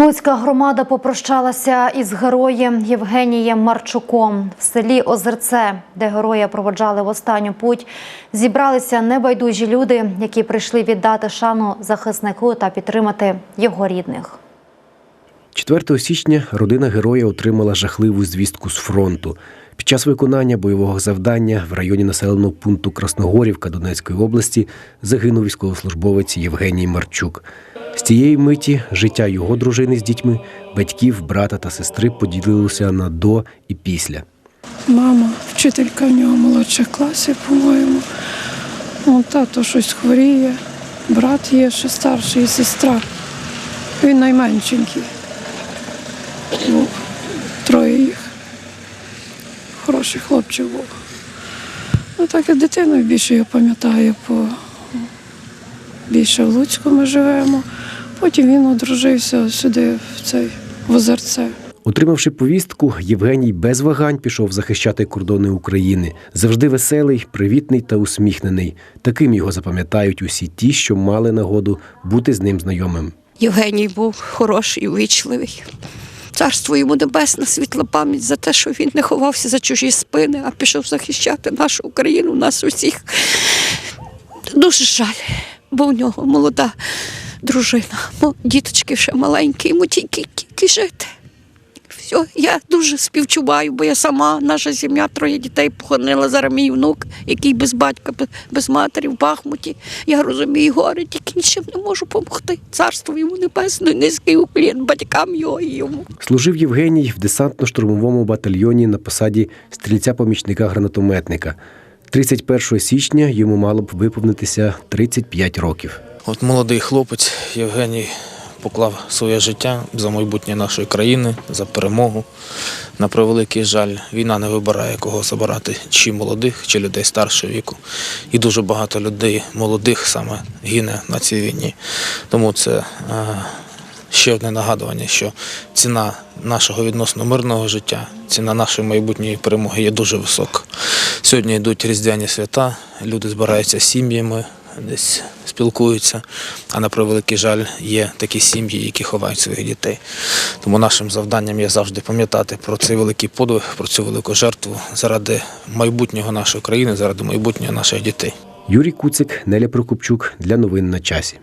Луцька громада попрощалася із героєм Євгенієм Марчуком в селі Озерце, де героя проводжали в останню путь. Зібралися небайдужі люди, які прийшли віддати шану захиснику та підтримати його рідних. 4 січня родина героя отримала жахливу звістку з фронту. Під час виконання бойового завдання в районі населеного пункту Красногорівка Донецької області загинув військовослужбовець Євгеній Марчук. З цієї миті життя його дружини з дітьми, батьків, брата та сестри поділилося на до і після. Мама, вчителька в нього молодших класів, по-моєму. Ну, тато щось хворіє, брат є ще старший, і сестра. Він найменшенький. Був троє їх. Хороший хлопчик був. Ну, так і дитиною більше я пам'ятаю, по більше в Луцьку ми живемо. Потім він одружився сюди, в цей в озерце. Отримавши повістку, Євгеній без вагань пішов захищати кордони України. Завжди веселий, привітний та усміхнений. Таким його запам'ятають усі ті, що мали нагоду бути з ним знайомим. Євгеній був хороший, увічливий. Царство йому небесна, світла пам'ять за те, що він не ховався за чужі спини, а пішов захищати нашу Україну, нас усіх. Дуже жаль, бо у нього молода дружина, Мо- діточки ще маленькі, йому тільки, тільки жити. Все, я дуже співчуваю, бо я сама, наша сім'я, троє дітей похоронила. Зараз мій внук, який без батька, без матері в Бахмуті. Я розумію горе, тільки нічим не можу допомогти. Царство йому небесне, низький уклін батькам його і йому. Служив Євгеній в десантно-штурмовому батальйоні на посаді стрільця-помічника гранатометника. 31 січня йому мало б виповнитися 35 років. От молодий хлопець Євгеній поклав своє життя за майбутнє нашої країни, за перемогу. На превеликий жаль, війна не вибирає кого забирати, чи молодих, чи людей старшого віку. І дуже багато людей молодих саме гине на цій війні. Тому це е, ще одне нагадування, що ціна нашого відносно мирного життя, ціна нашої майбутньої перемоги є дуже висока. Сьогодні йдуть різдвяні свята, люди збираються з сім'ями, десь спілкуються. А на превеликий жаль, є такі сім'ї, які ховають своїх дітей. Тому нашим завданням є завжди пам'ятати про цей великий подвиг, про цю велику жертву заради майбутнього нашої країни, заради майбутнього наших дітей. Юрій Куцик, Неля Прокопчук для новин на часі.